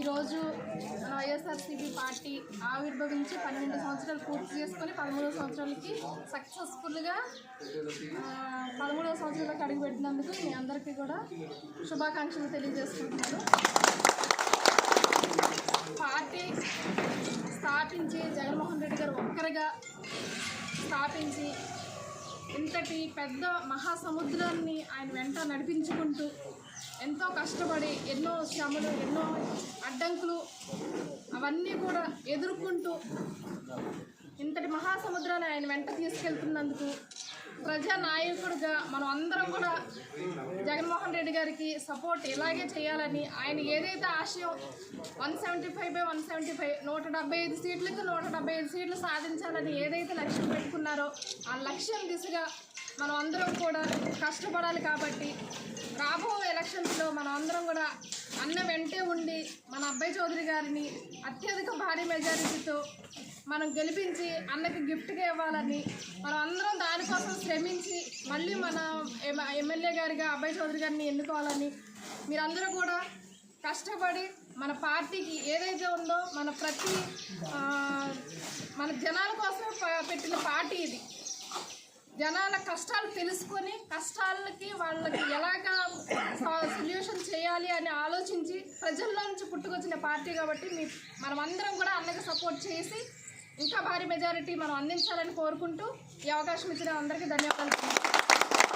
ఈరోజు వైఎస్ఆర్సీపీ పార్టీ ఆవిర్భవించి పన్నెండు సంవత్సరాలు పూర్తి చేసుకొని పదమూడవ సంవత్సరాలకి సక్సెస్ఫుల్గా పదమూడవ సంవత్సరాలకు అడుగుపెట్టినందుకు మీ అందరికీ కూడా శుభాకాంక్షలు తెలియజేసుకుంటున్నాను. పార్టీ స్థాపించి జగన్మోహన్ రెడ్డి గారు ఒక్కరిగా స్థాపించి ఇంతటి పెద్ద మహాసముద్రాన్ని ఆయన వెంట నడిపించుకుంటూ ఎంతో కష్టపడి ఎన్నో శ్రమలు ఎన్నో అడ్డంకులు అవన్నీ కూడా ఎదుర్కొంటూ ఇంతటి మహాసముద్రాన్ని ఆయన వెంట తీసుకెళ్తున్నందుకు ప్రజా నాయకుడిగా మనం అందరం కూడా జగన్మోహన్ రెడ్డి గారికి సపోర్ట్ ఇలాగే చేయాలని ఆయన ఏదైతే ఆశయం one seventy five by one seventy five నూట డెబ్బై ఐదు సీట్లకు నూట డెబ్బై ఐదు సీట్లు సాధించాలని ఏదైతే లక్ష్యం పెట్టుకున్నారో ఆ లక్ష్యం దిశగా మనం అందరం కూడా కష్టపడాలి కాబట్టి మనం అందరం కూడా అన్న వెంటే ఉండి మన అబ్బాయి చౌదరి గారిని అత్యధిక భారీ మెజారిటీతో మనం గెలిపించి అన్నకి గిఫ్ట్గా ఇవ్వాలని మనం అందరం దానికోసం శ్రమించి మళ్ళీ మన ఎమ్మెల్యే గారిగా అబ్బాయి చౌదరి గారిని ఎన్నుకోవాలని మీరందరూ కూడా కష్టపడి మన పార్టీకి ఏదైతే ఉందో మన ప్రతి మన జనాల కోసం పెట్టిన పార్టీ ఇది. జనాల కష్టాలు తెలుసుకొని కష్టాలకి వాళ్ళకి ఎలాగా చేయాలి అని ఆలోచించి ప్రజల్లో నుంచి పుట్టుకొచ్చిన పార్టీ కాబట్టి మీ మనమందరం కూడా అన్నకి సపోర్ట్ చేసి ఇంకా భారీ మెజారిటీ మనం అందించాలని కోరుకుంటూ ఈ అవకాశం ఇచ్చిన అందరికీ ధన్యవాదాలు.